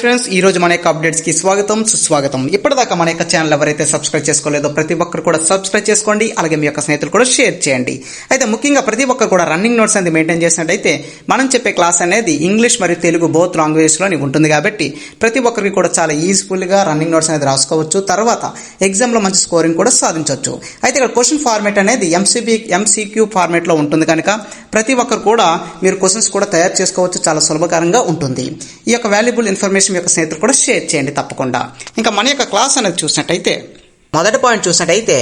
Friends ఈ రోజు మన యొక్క అప్డేట్స్కి స్వాగతం సుస్వాగతం. ఇప్పటిదాకా మన యొక్క ఛానల్ ఎవరైతే సబ్స్క్రైబ్ చేసుకోలేదో ప్రతి ఒక్కరు కూడా సబ్స్క్రైబ్ చేసుకోండి అలాగే మీ యొక్క స్నేహితులు కూడా షేర్ చేయండి. అయితే ముఖ్యంగా ప్రతి ఒక్కరు కూడా రన్నింగ్ నోట్స్ అనేది మెయింటైన్ చేసినట్టయితే మనం చెప్పే క్లాస్ అనేది ఇంగ్లీష్ మరియు తెలుగు బోత్ లాంగ్వేజ్లోని ఉంటుంది కాబట్టి ప్రతి ఒక్కరికి కూడా చాలా ఈజీఫుల్గా రన్నింగ్ నోట్స్ అనేది రాసుకోవచ్చు. తర్వాత ఎగ్జామ్లో మంచి స్కోరింగ్ కూడా సాధించవచ్చు. అయితే ఇక్కడ క్వశ్చన్ ఫార్మేట్ అనేది ఎంసీబీ ఎంసీక్యూ ఫార్మేట్లో ఉంటుంది కనుక ప్రతి ఒక్కరు కూడా మీరు క్వశ్చన్స్ కూడా తయారు చేసుకోవచ్చు. చాలా సులభకరంగా ఉంటుంది. ఈ యొక్క వాల్యుబుల్ ఇన్ఫర్మేషన్ విషయం యొక్క స్నేహితులు కూడా షేర్ చేయండి తప్పకుండా. ఇంకా మన యొక్క క్లాస్ అనేది చూసినట్టయితే మొదటి పాయింట్ చూసినట్టయితే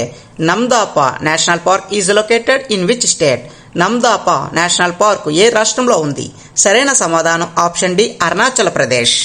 Namdapha national park is located in which state? Namdapha national park ఏ రాష్ట్రంలో ఉంది? సరైన సమాధానం option D Arunachal Pradesh.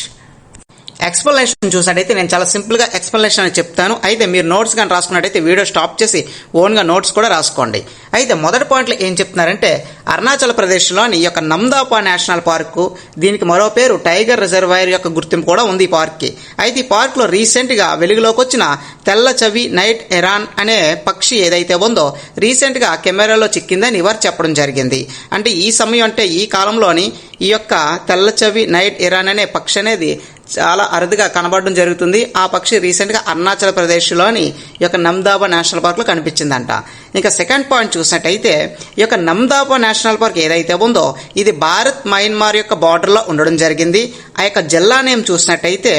Explanation చూసినట్టయితే నేను చాలా సింపుల్గా ఎక్స్ప్లెనేషన్ అని చెప్తాను. అయితే మీరు నోట్స్ కానీ రాసుకున్నట్టయితే వీడియో స్టాప్ చేసి ఓన్గా నోట్స్ కూడా రాసుకోండి. అయితే మొదటి పాయింట్లో ఏం చెప్తున్నారంటే అరుణాచల్ ప్రదేశ్లోని ఈ యొక్క నందాపా నేషనల్ పార్కు దీనికి మరో పేరు టైగర్ రిజర్వాయర్ యొక్క గుర్తింపు కూడా ఉంది ఈ పార్క్కి. అయితే ఈ పార్క్లో రీసెంట్గా వెలుగులోకి వచ్చిన తెల్ల చవి నైట్ ఎరాన్ అనే పక్షి ఏదైతే ఉందో రీసెంట్గా కెమెరాలో చిక్కిందని వారు చెప్పడం జరిగింది. అంటే ఈ సమయం అంటే ఈ కాలంలోని ఈ యొక్క తెల్ల చవి నైట్ ఇరాన్ అనే పక్షి అనేది చాలా అరుదుగా కనబడడం జరుగుతుంది. ఆ పక్షి రీసెంట్గా అరుణాచల్ ప్రదేశ్లోని ఈ యొక్క నమ్దాబా నేషనల్ పార్క్లో కనిపించిందంట. ఇంకా సెకండ్ పాయింట్ చూసినట్టయితే ఈ యొక్క నమ్దాబా నేషనల్ పార్క్ ఏదైతే ఉందో ఇది భారత్ మయన్మార్ యొక్క బార్డర్లో ఉండడం జరిగింది. ఆ యొక్క జిల్లా నేమ్ చూసినట్టయితే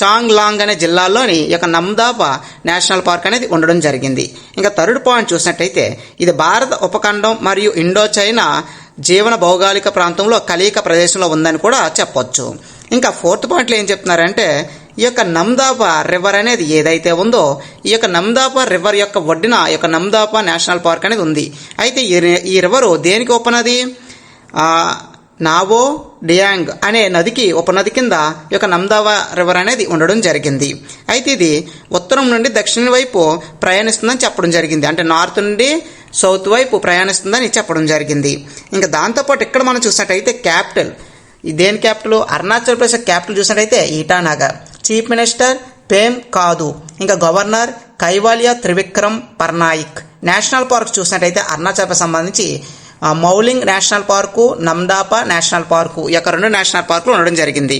చాంగ్ లాంగ్ అనే జిల్లాలోని ఈ యొక్క నమ్దాబా నేషనల్ పార్క్ అనేది ఉండడం జరిగింది. ఇంకా థర్డ్ పాయింట్ చూసినట్టయితే ఇది భారత ఉపఖండం మరియు ఇండో చైనా జీవన భౌగోళిక ప్రాంతంలో కలీక ప్రదేశంలో ఉందని కూడా చెప్పొచ్చు. ఇంకా ఫోర్త్ పాయింట్లో ఏం చెప్తున్నారంటే ఈ యొక్క నమ్దాపా రివర్ అనేది ఏదైతే ఉందో ఈ యొక్క నమ్దాపా రివర్ యొక్క ఒడ్డున ఈ యొక్క నమ్దాపా నేషనల్ పార్క్ అనేది ఉంది. అయితే ఈ రి- ఈ రివరు దేనికి ఉపనది నావో డియాంగ్ అనే నదికి ఉపనది కింద ఈ యొక్క నమ్దావా రివర్ అనేది ఉండడం జరిగింది. అయితే ఇది ఉత్తరం నుండి దక్షిణం వైపు ప్రయాణిస్తుందని చెప్పడం జరిగింది. అంటే నార్త్ నుండి సౌత్ వైపు ప్రయాణిస్తుందని చెప్పడం జరిగింది. ఇంకా దాంతోపాటు ఇక్కడ మనం చూసినట్టయితే క్యాపిటల్ దేని క్యాపిటల్ అరుణాచల్ ప్రదేశ్ క్యాపిటల్ చూసినట్టయితే ఈటానగర్. చీఫ్ మినిస్టర్ పేమ్ కాదు ఇంకా governor Kaivalya Trivikram Parnaik national park చూసినట్టయితే అరుణాచల్ ప్రదేశ్ సంబంధించి Mouling national park Namdapha national park ఈ యొక్క రెండు నేషనల్ పార్కులు ఉండడం జరిగింది.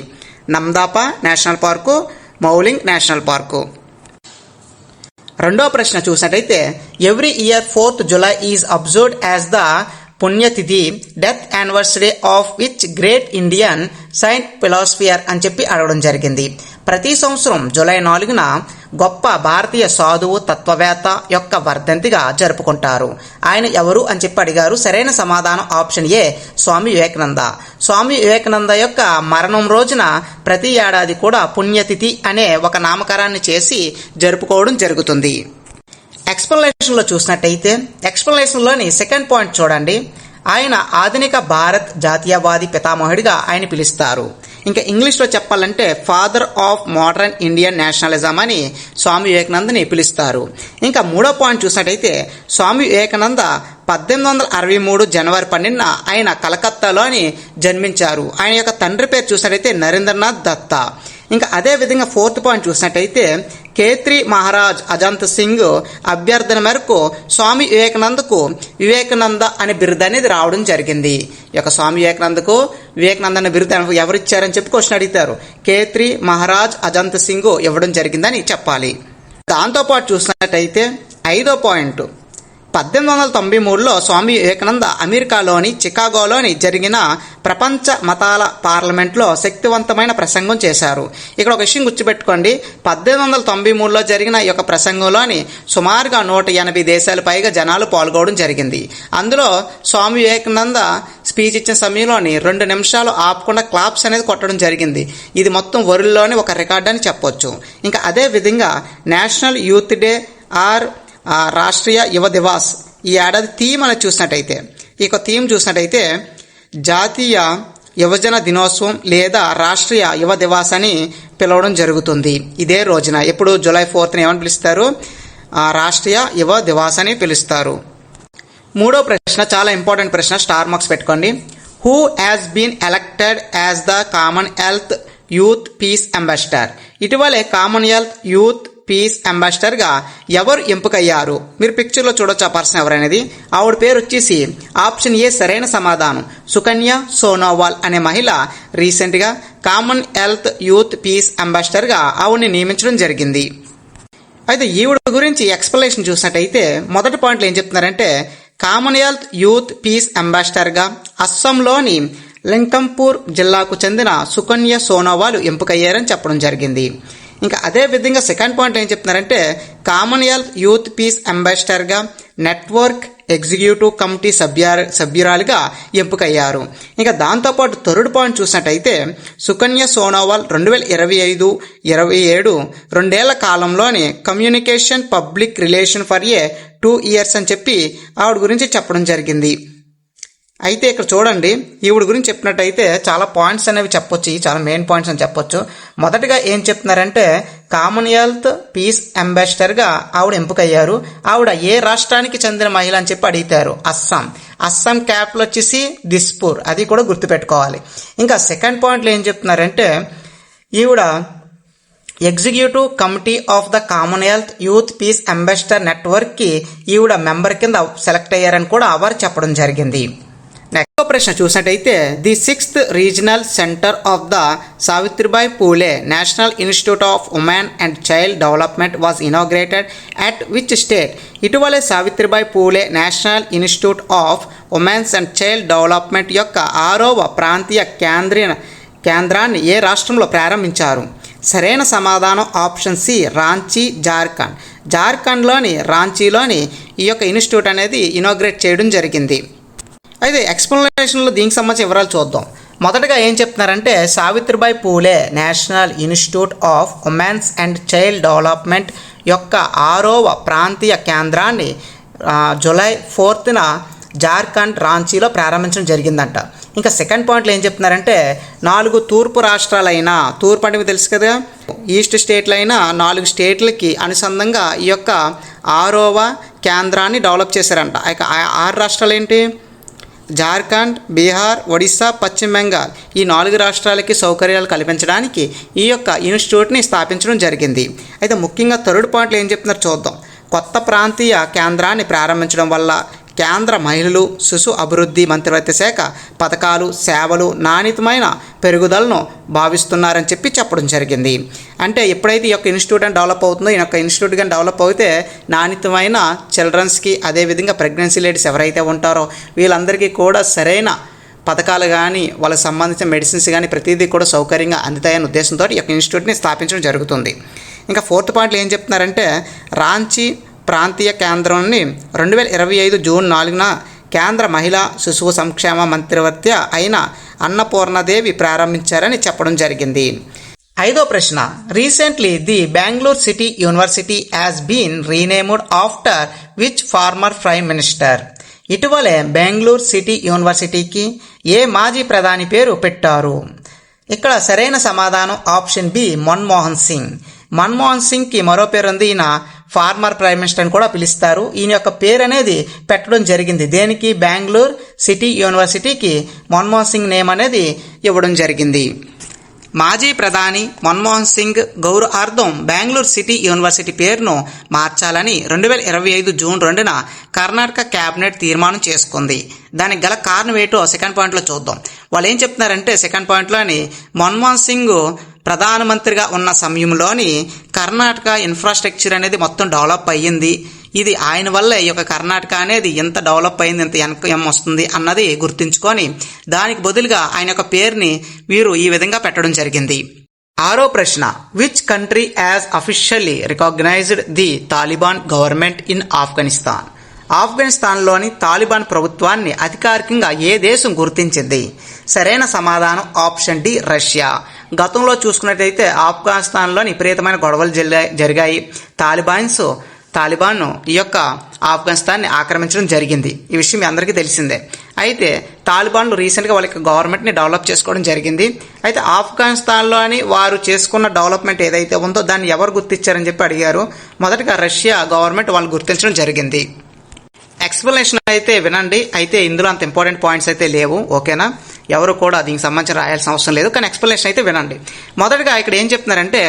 Namdapha national park Mouling national park రెండో ప్రశ్న చూసినట్టయితే every year fourth July is observed as the punyatithi death anniversary of which great Indian saint philosopher అని చెప్పి అడగడం జరిగింది. ప్రతి సంవత్సరం జూలై నాలుగున గొప్ప భారతీయ సాధువు తత్వవేత్త యొక్క వర్ధంతిగా జరుపుకుంటారు. ఆయన ఎవరు అని చెప్పి అడిగారు. సరైన సమాధానం ఆప్షన్ ఏ స్వామి వివేకానంద. స్వామి వివేకానంద యొక్క మరణం రోజున ప్రతి ఏడాది కూడా పుణ్యతిథి అనే ఒక నామకరణాన్ని చేసి జరుపుకోవడం జరుగుతుంది. ఎక్స్ప్లెనేషన్లో చూసినట్టయితే ఎక్స్ప్లెనేషన్లోని సెకండ్ పాయింట్ చూడండి. ఆయన ఆధునిక భారత్ జాతీయవాది పితామహుడిగా ఆయన పిలుస్తారు. ఇంకా ఇంగ్లీష్లో చెప్పాలంటే father of modern Indian nationalism అని స్వామి వివేకానందని పిలుస్తారు. ఇంకా మూడో పాయింట్ చూసినట్టయితే స్వామి వివేకానంద పద్దెనిమిది వందల అరవై మూడు జనవరి పన్నెండున ఆయన కలకత్తాలోని జన్మించారు. ఆయన యొక్క తండ్రి పేరు చూసినట్టయితే నరేంద్రనాథ్ దత్తా. ఇంకా అదే విధంగా ఫోర్త్ పాయింట్ చూసినట్టయితే కేత్రి మహారాజ్ అజంత్ సింగ్ అభ్యర్థన మేరకు స్వామి వివేకానందకు వివేకానంద అనే బిరుదు అనేది రావడం జరిగింది. ఈ యొక్క స్వామి వివేకానందకు వివేకానంద అనే బిరుదు ఎవరు ఇచ్చారని చెప్పి క్వశ్చన్ అడిగితారు. కేత్రి మహారాజ్ అజంత్ సింగ్ ఇవ్వడం జరిగిందని చెప్పాలి. దాంతోపాటు చూసినట్టయితే ఐదో పాయింట్ పద్దెనిమిది వందల తొంభై మూడులో స్వామి వివేకానంద అమెరికాలోని చికాగోలోని జరిగిన ప్రపంచ మతాల పార్లమెంట్లో శక్తివంతమైన ప్రసంగం చేశారు. ఇక్కడ ఒక విషయం గుర్తుపెట్టుకోండి. పద్దెనిమిది వందల తొంభై మూడులో జరిగిన ఈ యొక్క ప్రసంగంలోని సుమారుగా నూట ఎనభై దేశాల పైగా జనాలు పాల్గొనడం జరిగింది. అందులో స్వామి వివేకానంద స్పీచ్ ఇచ్చిన సమయంలోని రెండు నిమిషాలు ఆపకుండా క్లాప్స్ అనేది కొట్టడం జరిగింది. ఇది మొత్తం వరల్డ్లోని ఒక రికార్డ్ అని చెప్పొచ్చు. ఇంకా అదే విధంగా national youth day or Rashtriya Yuva Divas ఈ ఏడాది థీమ్ అని చూసినట్టయితే ఈ యొక్క థీమ్ చూసినట్టయితే జాతీయ యువజన దినోత్సవం లేదా రాష్ట్రీయ యువ దివాస్ అని పిలవడం జరుగుతుంది. ఇదే రోజున. ఎప్పుడు? జూలై ఫోర్త్ని ఏమని పిలుస్తారు? రాష్ట్రీయ యువ దివాస్ అని పిలుస్తారు. మూడో ప్రశ్న చాలా ఇంపార్టెంట్ ప్రశ్న స్టార్ మార్క్స్ పెట్టుకోండి. Who has been elected as the Commonwealth youth peace ambassador ఇటీవలే కామన్వెల్త్ యూత్ పీస్ అంబాసిడర్గా ఎవరు ఎంపికయ్యారు? మీరు పిక్చర్లో చూడొచ్చు ఆ పర్సన్ ఎవరనేది? ఆవిడ పేరు వచ్చేసి ఆప్షన్ ఏ సరైన సమాధానం. సుకన్య సోనోవాల్ అనే మహిళ రీసెంట్గా కామన్ హెల్త్ యూత్ పీస్ అంబాసిడర్గా ఆవిడని నియమించడం జరిగింది. అయితే ఈవిడ గురించి ఎక్స్ప్లెనేషన్ చూసినట్టయితే మొదటి పాయింట్లో ఏం చెప్తున్నారంటే కామన్వెల్త్ యూత్ పీస్ అంబాసిడర్గా అస్సాంలోని లింకంపూర్ జిల్లాకు చెందిన సుకన్య సోనోవాల్ ఎంపికయ్యారని చెప్పడం జరిగింది. ఇంకా అదే విధంగా సెకండ్ పాయింట్ ఏం చెప్తున్నారంటే కామన్వెల్త్ యూత్ పీస్ అంబాసిడర్గా నెట్వర్క్ ఎగ్జిక్యూటివ్ కమిటీ సభ్య సభ్యురాలుగా ఎంపికయ్యారు. ఇంకా దాంతోపాటు థర్డ్ పాయింట్ చూసినట్టయితే సుకన్య సోనోవాల్ రెండు వేల ఇరవై ఐదు ఇరవై ఏడు రెండేళ్ళ కాలంలోని communication public relation for a two years అని చెప్పి ఆవిడ గురించి చెప్పడం జరిగింది. అయితే ఇక్కడ చూడండి ఈవిడ గురించి చెప్పినట్టయితే చాలా పాయింట్స్ అనేవి చెప్పొచ్చు చాలా మెయిన్ పాయింట్స్ అని చెప్పొచ్చు. మొదటగా ఏం చెప్తున్నారంటే కామన్వెల్త్ పీస్ అంబాసిడర్గా ఆవిడ ఎంపికయ్యారు. ఆవిడ ఏ రాష్ట్రానికి చెందిన మహిళ అని చెప్పి అడిగితారు అస్సాం. అస్సాం క్యాపిటల్ వచ్చేసి దిస్పూర్. అది కూడా గుర్తుపెట్టుకోవాలి. ఇంకా సెకండ్ పాయింట్లో ఏం చెప్తున్నారంటే ఈవిడ executive committee of the Commonwealth youth peace ambassador నెట్వర్క్కి ఈవిడ మెంబర్ కింద సెలెక్ట్ అయ్యారని కూడా వారు చెప్పడం జరిగింది. ప్రశ్న చూసినట్టయితే the sixth regional centre of the Savitribai Phule national institute of women and child development was inaugurated at which state? ఇటీవలే Savitribai Phule national institute of women's and child development యొక్క ఆరవ ప్రాంతీయ కేంద్రీయ కేంద్రాన్ని ఏ రాష్ట్రంలో ప్రారంభించారు? సరైన సమాధానం ఆప్షన్ సి రాంచీ జార్ఖండ్. జార్ఖండ్లోని రాంచీలోని ఈ యొక్క ఇన్స్టిట్యూట్ అనేది ఇనాగ్రేట్ చేయడం జరిగింది. అయితే ఎక్స్ప్లెనేషన్లో దీనికి సంబంధించిన వివరాలు చూద్దాం. మొదటగా ఏం చెప్తున్నారంటే Savitribai Phule national institute of women's and child development యొక్క ఆరవ ప్రాంతీయ కేంద్రాన్ని జులై జూలై ఫోర్త్న జార్ఖండ్ రాంచీలో ప్రారంభించడం జరిగిందంట. ఇంకా సెకండ్ పాయింట్లో ఏం చెప్తున్నారంటే నాలుగు తూర్పు రాష్ట్రాలైన తూర్పు అంటే మీకు తెలుసు కదా ఈస్ట్ స్టేట్లైన నాలుగు స్టేట్లకి అనుసంధంగా ఈ యొక్క ఆరోవ కేంద్రాన్ని డెవలప్ చేశారంట. ఇక ఆ- ఆరు రాష్ట్రాలు ఏంటి? జార్ఖండ్ బీహార్ ఒడిశా పశ్చిమ బెంగాల్ ఈ నాలుగు రాష్ట్రాలకి సౌకర్యాలు కల్పించడానికి ఈ యొక్క ఇన్స్టిట్యూట్ని స్థాపించడం జరిగింది. అయితే ముఖ్యంగా థర్డ్ పాయింట్లు ఏం చెప్తున్నారు చూద్దాం. కొత్త ప్రాంతీయ కేంద్రాన్ని ప్రారంభించడం వల్ల కేంద్ర మహిళలు శిశు అభివృద్ధి మంత్రిత్వ శాఖ పథకాలు సేవలు నాణ్యతమైన పెరుగుదలను భావిస్తున్నారని చెప్పి చెప్పడం జరిగింది. అంటే ఎప్పుడైతే ఈ యొక్క ఇన్స్టిట్యూట్ అని డెవలప్ అవుతుందో ఈ యొక్క ఇన్స్టిట్యూట్ కానీ డెవలప్ అయితే నాణ్యతమైన చిల్డ్రన్స్కి అదేవిధంగా ప్రెగ్నెన్సీ లేడీస్ ఎవరైతే ఉంటారో వీళ్ళందరికీ కూడా సరైన పథకాలు కానీ వాళ్ళకి సంబంధించిన మెడిసిన్స్ కానీ ప్రతిదీ కూడా సౌకర్యంగా అందుతాయనే ఉద్దేశంతో ఈ యొక్క ఇన్స్టిట్యూట్ని స్థాపించడం జరుగుతుంది. ఇంకా ఫోర్త్ పాయింట్లో ఏం చెప్తున్నారంటే రాంచీ ప్రాంతీయ కేంద్రాన్ని రెండు వేల ఇరవై ఐదు జూన్ నాలుగున కేంద్ర మహిళా శిశువు సంక్షేమ మంత్రివర్తి అయిన అన్నపూర్ణదేవి ప్రారంభించారని చెప్పడం జరిగింది. ఐదో ప్రశ్న. Recently the Bengaluru city university has been renamed after which former prime minister? ఇటీవలే బెంగళూరు సిటీ యూనివర్సిటీకి ఏ మాజీ ప్రధాని పేరు పెట్టారు? ఇక్కడ సరైన సమాధానం ఆప్షన్ బి మన్మోహన్ సింగ్. మన్మోహన్ సింగ్కి మరో పేరుంది. ఈయన ఫార్మర్ ప్రైమ్ మినిస్టర్ అని కూడా పిలుస్తారు. ఈయన యొక్క పేరు అనేది పెట్టడం జరిగింది. దేనికి? బెంగళూరు సిటీ యూనివర్సిటీకి మన్మోహన్ సింగ్ నేమ్ అనేది ఇవ్వడం జరిగింది. మాజీ ప్రధాని మన్మోహన్ సింగ్ గౌరవార్థం బెంగళూరు సిటీ యూనివర్సిటీ పేరును మార్చాలని రెండు వేల ఇరవై ఐదు జూన్ రెండున కర్ణాటక కేబినెట్ తీర్మానం చేసుకుంది. దానికి గల కారణం ఏంటో సెకండ్ పాయింట్లో చూద్దాం. వాళ్ళు ఏం చెప్తున్నారంటే సెకండ్ పాయింట్లోని మన్మోహన్ సింగ్ ప్రధానమంత్రిగా ఉన్న సమయంలోని కర్ణాటక ఇన్ఫ్రాస్ట్రక్చర్ అనేది మొత్తం డెవలప్ అయ్యింది. ఇది ఆయన వల్ల ఈ యొక్క కర్ణాటక అనేది ఎంత డెవలప్ అయింది ఎంత వెనక వస్తుంది అన్నది గుర్తుంచుకొని దానికి బదులుగా ఆయన యొక్క పేరుని వీరు ఈ విధంగా పెట్టడం జరిగింది. ఆరో ప్రశ్న which country has officially recognised the Taliban government in Afghanistan ఆఫ్ఘనిస్తాన్లోని Taliban ప్రభుత్వాన్ని అధికారికంగా ఏ దేశం గుర్తించింది? సరైన సమాధానం ఆప్షన్ డి రష్యా. గతంలో చూసుకున్నట్లయితే ఆఫ్ఘనిస్తాన్లోని విపరీతమైన గొడవలు జరిగాయి. తాలిబాన్స్ తాలిబాన్ ఈ యొక్క ఆఫ్ఘనిస్తాన్ని ఆక్రమించడం జరిగింది. ఈ విషయం మీ అందరికీ తెలిసిందే. అయితే తాలిబాన్లు రీసెంట్గా వాళ్ళ యొక్క గవర్నమెంట్ని డెవలప్ చేసుకోవడం జరిగింది. అయితే ఆఫ్ఘనిస్తాన్లోని వారు చేసుకున్న డెవలప్మెంట్ ఏదైతే ఉందో దాన్ని ఎవరు గుర్తించారని చెప్పి అడిగారు. మొదటగా రష్యా గవర్నమెంట్ వాళ్ళు గుర్తించడం జరిగింది. ఎక్స్ప్లెనేషన్ అయితే వినండి. అయితే ఇందులో అంత ఇంపార్టెంట్ పాయింట్స్ అయితే లేవు. ఓకేనా ఎవరు కూడా దీనికి సంబంధించి రాయాల్సిన అవసరం లేదు. కానీ ఎక్స్ప్లెనేషన్ అయితే వినండి. మొదటగా ఇక్కడ ఏం చెప్తున్నారంటే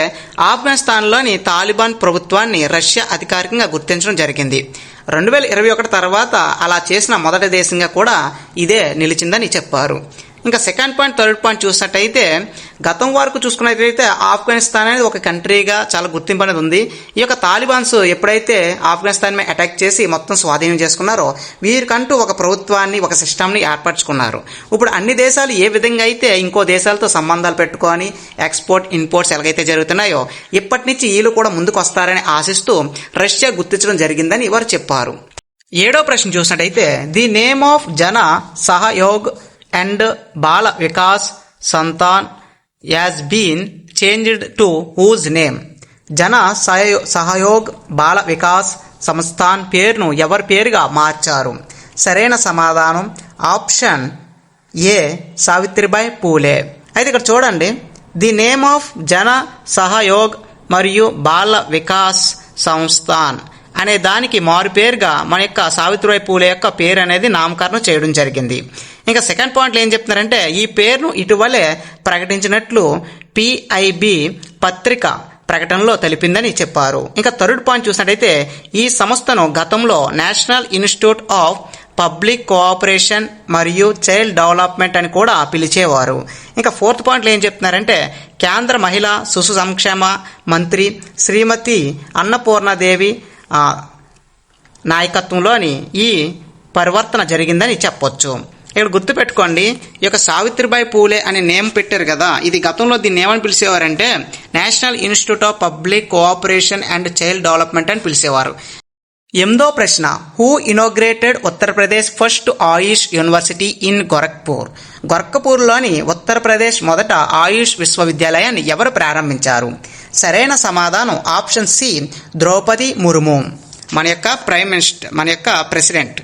ఆఫ్ఘనిస్తాన్లోని తాలిబాన్ ప్రభుత్వాన్ని రష్యా అధికారికంగా గుర్తించడం జరిగింది. రెండు వేల ఇరవై ఒకటి తర్వాత అలా చేసిన మొదటి దేశంగా కూడా ఇదే నిలిచిందని చెప్పారు. ఇంకా సెకండ్ పాయింట్ థర్డ్ పాయింట్ చూసినట్టయితే గతం వరకు చూసుకున్నట్లయితే ఆఫ్ఘనిస్తాన్ అనేది ఒక కంట్రీగా చాలా గుర్తింపు అనేది ఉంది. ఈ యొక్క తాలిబాన్స్ ఎప్పుడైతే ఆఫ్ఘనిస్తాన్ మీద అటాక్ చేసి మొత్తం స్వాధీనం చేసుకున్నారో వీరికంటూ ఒక ప్రభుత్వాన్ని ఒక సిస్టమ్ని ఏర్పరచుకున్నారు. ఇప్పుడు అన్ని దేశాలు ఏ విధంగా అయితే ఇంకో దేశాలతో సంబంధాలు పెట్టుకొని ఎక్స్పోర్ట్ ఇంపోర్ట్స్ ఎలాగైతే జరుగుతున్నాయో ఇప్పటి నుంచి వీళ్ళు కూడా ముందుకు వస్తారని ఆశిస్తూ రష్యా గుర్తించడం జరిగిందని వారు చెప్పారు. ఏడో ప్రశ్న చూసినట్టయితే the name of Jan Sahyog and Bal Vikas Sansthan has been changed to whose name Jan Sahyog Bal Vikas Samsthan పేరును ఎవరి పేరుగా మార్చారు సరైన సమాధానం ఆప్షన్ ఏ సావిత్రిబాయి పూలే అయితే ఇక్కడ చూడండి ది నేమ్ ఆఫ్ జన సహయోగ్ మరియు బాల వికాస్ సంస్థాన్ అనే దానికి మారు పేరుగా మన యొక్క సావిత్రిబాయి పూలే యొక్క పేరు అనేది నామకరణం చేయడం జరిగింది. ఇంకా సెకండ్ పాయింట్లో ఏం చెప్తున్నారంటే ఈ పేరును ఇటీవలే ప్రకటించినట్లు పిఐబి పత్రిక ప్రకటనలో తెలిపిందని చెప్పారు. ఇంకా థర్డ్ పాయింట్ చూసినట్టయితే ఈ సంస్థను గతంలో national institute of public cooperation మరియు చైల్డ్ డెవలప్మెంట్ అని కూడా పిలిచేవారు. ఇంకా ఫోర్త్ పాయింట్లో ఏం చెప్తున్నారంటే కేంద్ర మహిళా శిశు సంక్షేమ మంత్రి శ్రీమతి అన్నపూర్ణదేవి నాయకత్వంలోని ఈ పరివర్తన జరిగిందని చెప్పొచ్చు. ఇక్కడ గుర్తుపెట్టుకోండి ఈ యొక్క సావిత్రిబాయి పూలే అనే నేమ్ పెట్టారు కదా ఇది గతంలో దీన్ని ఏమని పిలిచేవారంటే national institute of public cooperation and child development అని పిలిచేవారు. ఎనిమిదో ప్రశ్న who inaugurated Uttar Pradesh first AYUSH university in Gorakhpur? గొరఖ్పూర్లోని Uttar Pradesh మొదట ఆయుష్ విశ్వవిద్యాలయాన్ని ఎవరు ప్రారంభించారు? సరైన సమాధానం. Option C Droupadi Murmu. మన యొక్క ప్రైమ్ మినిస్టర్ మన యొక్క ప్రెసిడెంట్.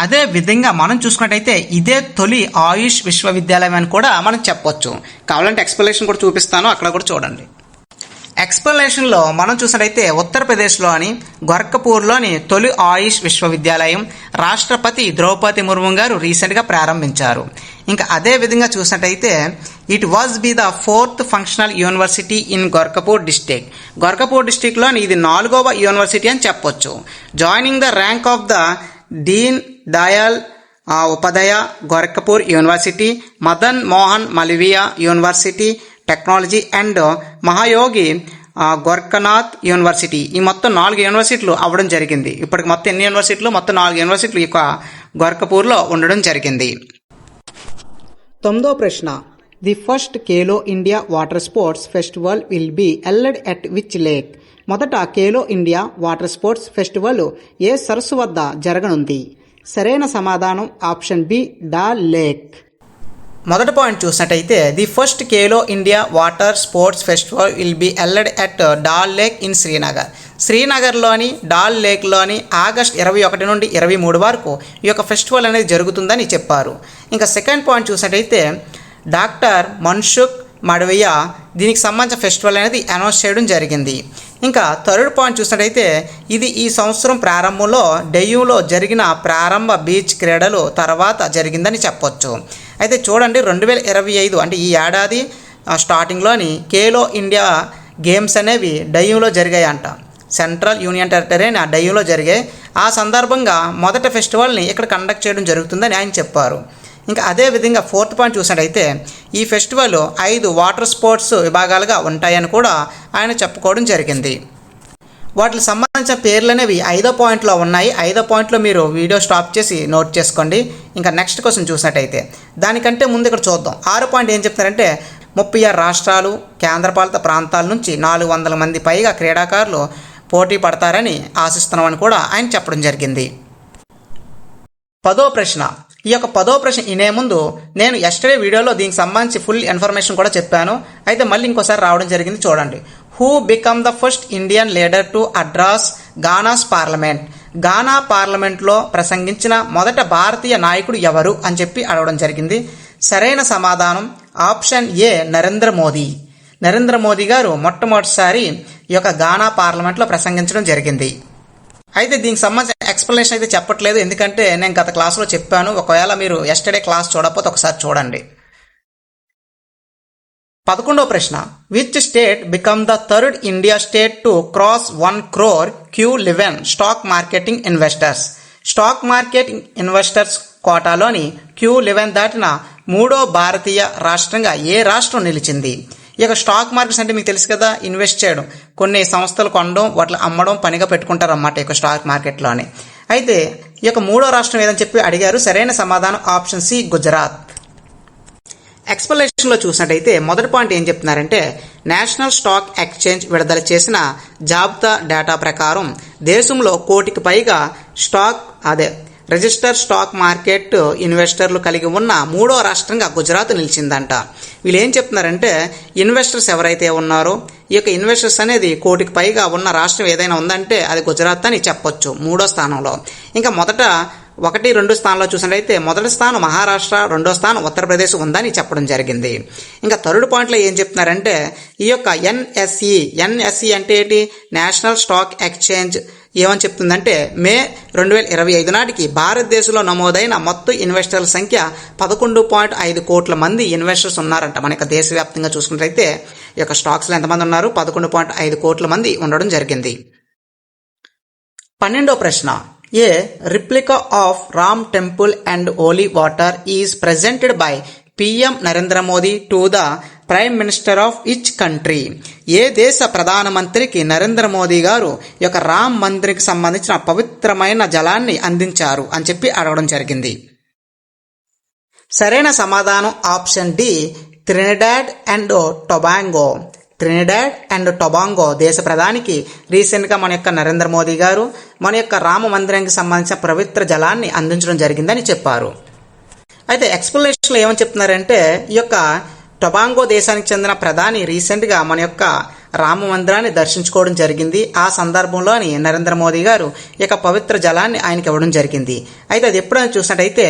అదే విధంగా మనం చూసుకున్నట్టయితే ఇదే తొలి ఆయుష్ విశ్వవిద్యాలయం అని కూడా మనం చెప్పొచ్చు. కావాలంటే ఎక్స్ప్లెనేషన్ కూడా చూపిస్తాను అక్కడ కూడా చూడండి. ఎక్స్ప్లెనేషన్లో మనం చూసినట్టయితే ఉత్తరప్రదేశ్లోని గొరఖపూర్లోని తొలి ఆయుష్ విశ్వవిద్యాలయం రాష్ట్రపతి ద్రౌపది ముర్ము గారు రీసెంట్గా ప్రారంభించారు. ఇంకా అదే విధంగా చూసినట్టయితే it was be the fourth functional university in Gorakhpur district Gorakhpur డిస్టిక్లోని ఇది నాలుగవ యూనివర్సిటీ అని చెప్పొచ్చు. Joining the rank of the Deen Dayal Upadhyaya Gorakhpur university Madan Mohan Malaviya university technology and Mahayogi uh, university ఈ మొత్తం నాలుగు యూనివర్సిటీలు అవ్వడం జరిగింది. ఇప్పటికి మొత్తం ఎన్ని యూనివర్సిటీలు మొత్తం నాలుగు యూనివర్సిటీలు ఈ యొక్క గోరఖపూర్లో ఉండడం జరిగింది. తొమ్మిదో ప్రశ్న. The first Khelo India water sports festival will be held at which lake? మొదట Khelo India water sports festival ఏ సరస్సు వద్ద జరగనుంది? సరైన సమాధానం ఆప్షన్ బి డా లేక్. మొదటి పాయింట్ చూసినట్టయితే the first Khelo India water sports festival will be held at Dal lake in Srinagar. శ్రీనగర్లోని Dal లేక్లోని August ఇరవై ఒకటి నుండి ఇరవై మూడు వరకు ఈ యొక్క ఫెస్టివల్ అనేది జరుగుతుందని చెప్పారు. ఇంకా సెకండ్ పాయింట్ చూసినట్టయితే డాక్టర్ మన్షుక్ మడవయ్య దీనికి సంబంధించిన ఫెస్టివల్ అనేది అనౌన్స్ చేయడం జరిగింది. ఇంకా థర్డ్ పాయింట్ చూసినట్టయితే ఇది ఈ సంవత్సరం ప్రారంభంలో డెయ్యూలో జరిగిన ప్రారంభ బీచ్ క్రీడలు తర్వాత జరిగిందని చెప్పొచ్చు. అయితే చూడండి రెండు వేల ఇరవై ఐదు అంటే ఈ ఏడాది స్టార్టింగ్లోని కేలో ఇండియా గేమ్స్ అనేవి డయ్యూలో జరిగాయంట. సెంట్రల్ యూనియన్ టెరిటరీ అని ఆ డయ్యూలో జరిగాయి. ఆ సందర్భంగా మొదటి ఫెస్టివల్ని ఇక్కడ కండక్ట్ చేయడం జరుగుతుందని ఆయన చెప్పారు. ఇంకా అదే విధంగా ఫోర్త్ పాయింట్ చూసినట్టయితే ఈ ఫెస్టివల్ ఐదు వాటర్ స్పోర్ట్స్ విభాగాలుగా ఉంటాయని కూడా ఆయన చెప్పుకోవడం జరిగింది. వాటికి సంబంధించిన పేర్లు అనేవి ఐదో పాయింట్లో ఉన్నాయి. ఐదో పాయింట్లో మీరు వీడియో స్టాప్ చేసి నోట్ చేసుకోండి. ఇంకా నెక్స్ట్ క్వశ్చన్ చూసినట్టయితే దానికంటే ముందు ఇక్కడ చూద్దాం. ఆరో పాయింట్ ఏం చెప్తారంటే ముప్పై ఆరు రాష్ట్రాలు కేంద్రపాలిత ప్రాంతాల నుంచి నాలుగు వందల మంది పైగా క్రీడాకారులు పోటీ పడతారని ఆశిస్తున్నామని కూడా ఆయన చెప్పడం జరిగింది. పదో ప్రశ్న. ఈ యొక్క పదో ప్రశ్న ఇనే ముందు నేను ఎస్టర్డే వీడియోలో దీనికి సంబంధించి ఫుల్ ఇన్ఫర్మేషన్ కూడా చెప్పాను. అయితే మళ్ళీ ఇంకోసారి రావడం జరిగింది చూడండి. Who become the first Indian leader to address Ghana's parliament Ghana పార్లమెంట్లో ప్రసంగించిన మొదట భారతీయ నాయకుడు ఎవరు అని చెప్పి అడగడం జరిగింది. సరైన సమాధానం ఆప్షన్ ఏ నరేంద్ర మోదీ. నరేంద్ర మోదీ గారు మొట్టమొదటిసారి ఈ యొక్క గానా పార్లమెంట్లో ప్రసంగించడం జరిగింది. అయితే దీనికి సంబంధించిన ఎక్స్ప్లెనేషన్ అయితే చెప్పట్లేదు. ఎందుకంటే నేను గత క్లాస్లో చెప్పాను. ఒకవేళ మీరు ఎస్టర్డే క్లాస్ చూడకపోతే ఒకసారి చూడండి. పదకొండవ ప్రశ్న. Which state become the third India state to cross one crore Q eleven stock marketing investors stock marketing investors కోటాలోని Q eleven దాటిన మూడో భారతీయ రాష్ట్రంగా ఏ రాష్ట్రం నిలిచింది? ఈ యొక్క స్టాక్ మార్కెట్స్ అంటే మీకు తెలుసు కదా ఇన్వెస్ట్ చేయడం. కొన్ని సంస్థలు కొనడం వాటిని అమ్మడం పనిగా పెట్టుకుంటారు అన్నమాట ఈ యొక్క స్టాక్ మార్కెట్లోని అయితే ఈ యొక్క మూడో రాష్ట్రం ఏదని చెప్పి అడిగారు. సరైన సమాధానం ఆప్షన్ సి గుజరాత్. ఎక్స్ప్లెనేషన్లో చూసినట్టయితే మొదటి పాయింట్ ఏం చెప్తున్నారంటే నేషనల్ స్టాక్ ఎక్స్చేంజ్ విడుదల చేసిన జాబితా డేటా ప్రకారం దేశంలో కోటికి పైగా స్టాక్ అదే రిజిస్టర్ స్టాక్ మార్కెట్ ఇన్వెస్టర్లు కలిగి ఉన్న మూడో రాష్ట్రంగా గుజరాత్ నిలిచిందంట. వీళ్ళు ఏం చెప్తున్నారంటే ఇన్వెస్టర్స్ ఎవరైతే ఉన్నారో ఈ యొక్క ఇన్వెస్టర్స్ అనేది కోటికి పైగా ఉన్న రాష్ట్రం ఏదైనా ఉందంటే అది గుజరాత్ అని చెప్పొచ్చు మూడో స్థానంలో. ఇంకా మొదట ఒకటి రెండు స్థానంలో చూసినట్లయితే మొదటి స్థానం మహారాష్ట్ర రెండో స్థానం ఉత్తరప్రదేశ్ ఉందని చెప్పడం జరిగింది. ఇంకా థర్డ్ పాయింట్లో ఏం చెప్తున్నారంటే ఈ యొక్క ఎన్ఎస్ఈ ఎన్ఎస్ఈ అంటే ఏంటి? నేషనల్ స్టాక్ ఎక్స్చేంజ్ ఏమని చెప్తుందంటే మే రెండు వేల ఇరవై ఐదు నాటికి భారతదేశంలో నమోదైన మొత్తం ఇన్వెస్టర్ల సంఖ్య పదకొండు పాయింట్ ఐదు కోట్ల మంది ఇన్వెస్టర్స్ ఉన్నారంట. మన యొక్క దేశవ్యాప్తంగా చూసుకున్నట్లయితే ఈ యొక్క స్టాక్స్లో ఎంతమంది ఉన్నారు? పదకొండు పాయింట్ ఐదు కోట్ల మంది ఉండడం జరిగింది. పన్నెండో ప్రశ్న. A replica of Ram temple and holy water is presented by PM Narendra Modi to the prime minister of which country ఏ దేశ ప్రధానమంత్రికి నరేంద్ర మోదీ గారు ఈ యొక్క రామ్ మందిర్కి సంబంధించిన పవిత్రమైన జలాన్ని అందించారు అని చెప్పి అడగడం జరిగింది. సరైన సమాధానం option D Trinidad and Tobago Trinidad and Tobago దేశ ప్రధానికి రీసెంట్గా మన యొక్క నరేంద్ర మోదీ గారు మన యొక్క రామ మందిరానికి సంబంధించిన పవిత్ర జలాన్ని అందించడం జరిగిందని చెప్పారు. అయితే ఎక్స్ప్లెనేషన్లో ఏమని చెప్తున్నారంటే ఈ యొక్క టొబాంగో దేశానికి చెందిన ప్రధాని రీసెంట్గా మన యొక్క రామ మందిరాన్ని దర్శించుకోవడం జరిగింది. ఆ సందర్భంలోని నరేంద్ర మోదీ గారు ఈ యొక్క పవిత్ర జలాన్ని ఆయనకి ఇవ్వడం జరిగింది. అయితే అది ఎప్పుడైనా చూసినట్టయితే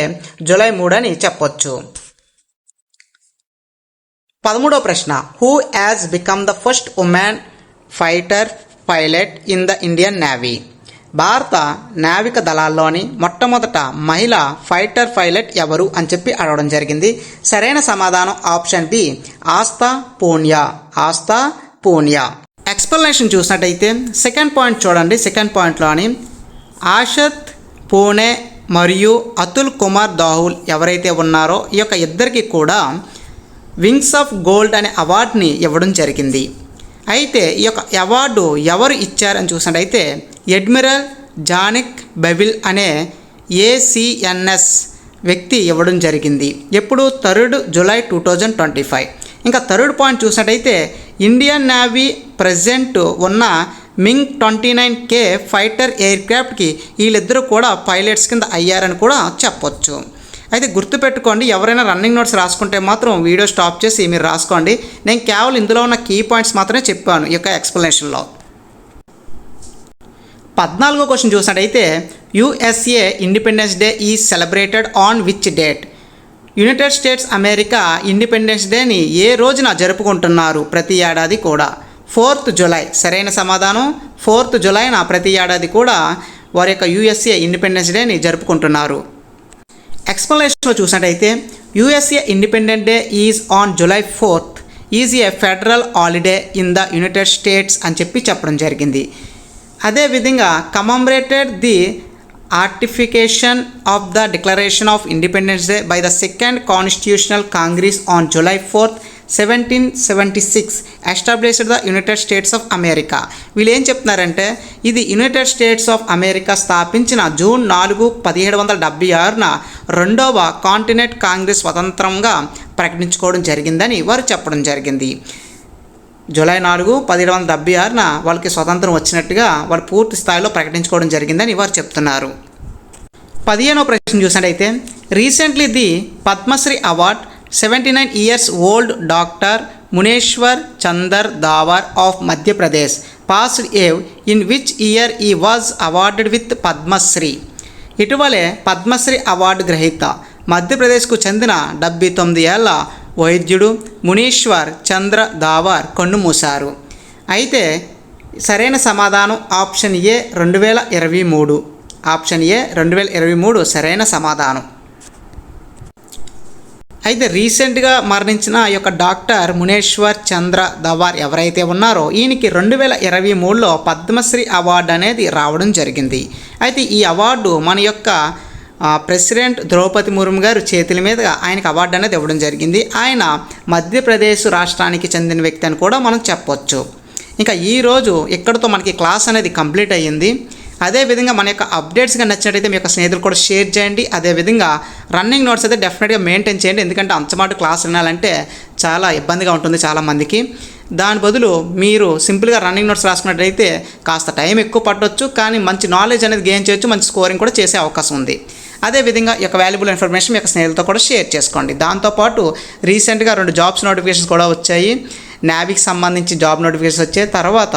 జూలై మూడు అని చెప్పొచ్చు. పదమూడో ప్రశ్న. Who has become the first women fighter pilot in the Indian navy భారత నావిక దళాల్లోని మొట్టమొదట మహిళ ఫైటర్ పైలట్ ఎవరు అని చెప్పి అడగడం జరిగింది. సరైన సమాధానం option B Aastha Poonia Aastha Poonia explanation చూసినట్టయితే సెకండ్ పాయింట్ చూడండి. సెకండ్ పాయింట్లోని ఆషత్ పూణే మరియు అతుల్ కుమార్ దాహుల్ ఎవరైతే ఉన్నారో ఈ యొక్క ఇద్దరికి కూడా వింగ్స్ ఆఫ్ గోల్డ్ అనే అవార్డుని ఇవ్వడం జరిగింది. అయితే ఈ యొక్క అవార్డు ఎవరు ఇచ్చారని చూసినట్టయితే అడ్మిరల్ జానిక్ బెవిల్ అనే ఏసీఎన్ఎస్ వ్యక్తి ఇవ్వడం జరిగింది. ఎప్పుడు? Third July two thousand twenty five. ఇంకా థర్డ్ పాయింట్ చూసినట్టయితే ఇండియన్ నేవీ ప్రజెంట్ ఉన్న MiG twenty nine K fighter air క్రాఫ్ట్కి వీళ్ళిద్దరూ కూడా పైలట్స్ కింద అయ్యారని కూడా చెప్పొచ్చు. అయితే గుర్తుపెట్టుకోండి ఎవరైనా రన్నింగ్ నోట్స్ రాసుకుంటే మాత్రం వీడియో స్టాప్ చేసి మీరు రాసుకోండి. నేను కేవలం ఇందులో ఉన్న కీ పాయింట్స్ మాత్రమే చెప్పాను ఈ యొక్క ఎక్స్ప్లెనేషన్లో పద్నాలుగో క్వశ్చన్ చూసినట్టయితే USA independence day is celebrated on which date United States America independence డేని ఏ రోజున జరుపుకుంటున్నారు ప్రతి ఏడాది కూడా? ఫోర్త్ జులై సరైన సమాధానం. ఫోర్త్ జులైన ప్రతి ఏడాది కూడా వారి యొక్క యుఎస్ఏ ఇండిపెండెన్స్ డేని జరుపుకుంటున్నారు. ఎక్స్ప్లెనేషన్లో చూసినట్టయితే USA independent day is on July fourth is a federal holiday in the United States అని చెప్పి చెప్పడం జరిగింది. అదేవిధంగా commemorated the ratification of the declaration of independence day by the second constitutional congress on July fourth seventeen seventy six established the United States of America వీళ్ళు ఏం చెప్తున్నారంటే ఇది United States of America స్థాపించిన జూన్ నాలుగు పదిహేడు వందల డెబ్బై ఆరున రెండవ కాంటినెంట్ కాంగ్రెస్ స్వతంత్రంగా ప్రకటించుకోవడం జరిగిందని వారు చెప్పడం జరిగింది. జూలై నాలుగు పదిహేడు వందల డెబ్బై ఆరున వాళ్ళకి స్వతంత్రం వచ్చినట్టుగా వాళ్ళు పూర్తి స్థాయిలో ప్రకటించుకోవడం జరిగిందని వారు చెప్తున్నారు. పదిహేనో ప్రశ్న చూసినట్టయితే recently the Padma Shri award seventy nine years old doctor Munishwar Chander Dawar of Madhya Pradesh passed away in which year he was awarded with Padma Shri. ఇటీవలే పద్మశ్రీ అవార్డు గ్రహీత. మధ్యప్రదేశ్కు చెందిన డెబ్బై తొమ్మిది ఏళ్ళ వైద్యుడు మునీశ్వర్ చంద్ర దావార్ కన్నుమూశారు అయితే సరైన సమాధానం ఆప్షన్ ఏ రెండు వేల ఇరవై మూడు. ఆప్షన్ ఏ రెండు వేల ఇరవై మూడు సరైన సమాధానం. అయితే రీసెంట్గా మరణించిన ఈ యొక్క డాక్టర్ మునేశ్వర్ చంద్ర దవార్ ఎవరైతే ఉన్నారో ఈయనకి రెండు వేల ఇరవై మూడులో పద్మశ్రీ అవార్డు అనేది రావడం జరిగింది. అయితే ఈ అవార్డు మన యొక్క ప్రెసిడెంట్ ద్రౌపది ముర్ము గారు చేతుల మీదుగా ఆయనకు అవార్డు అనేది ఇవ్వడం జరిగింది. ఆయన మధ్యప్రదేశ్ రాష్ట్రానికి చెందిన వ్యక్తి అని కూడా మనం చెప్పొచ్చు. ఇంకా ఈరోజు ఇక్కడతో మనకి క్లాస్ అనేది కంప్లీట్ అయ్యింది. అదేవిధంగా మన యొక్క అప్డేట్స్గా నచ్చినట్టయితే మీ యొక్క స్నేహితులు కూడా షేర్ చేయండి. అదేవిధంగా రన్నింగ్ నోట్స్ అయితే డెఫినెట్గా మెయింటైన్ చేయండి. ఎందుకంటే అంచమాట క్లాస్ వినాలంటే చాలా ఇబ్బందిగా ఉంటుంది చాలామందికి దాని బదులు మీరు సింపుల్గా రన్నింగ్ నోట్స్ రాసుకున్నట్టయితే కాస్త టైం ఎక్కువ పట్టవచ్చు కానీ మంచి నాలెడ్జ్ అనేది గెయిన్ చేయొచ్చు. మంచి స్కోరింగ్ కూడా చేసే అవకాశం ఉంది. అదేవిధంగా ఈ యొక్క వాల్యుబుల్ ఇన్ఫర్మేషన్ మీ యొక్క స్నేహితులతో కూడా షేర్ చేసుకోండి. దాంతోపాటు రీసెంట్గా రెండు జాబ్స్ నోటిఫికేషన్స్ కూడా వచ్చాయి. నావిక్ సంబంధించి జాబ్ నోటిఫికేషన్స్ వచ్చాయి. తర్వాత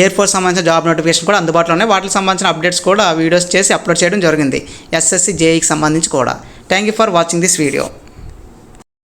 ఎయిర్ ఫోర్స్ సంబంధించిన జాబ్ నోటిఫికేషన్ కూడా అందుబాటులో ఉన్నాయి వాటికి సంబంధించిన అప్డేట్స్ కూడా వీడియోస్ చేసి అప్లోడ్ చేయడం జరిగింది. ఎస్ఎస్సి జేఈకి సంబంధించి కూడా. Thank you for watching this video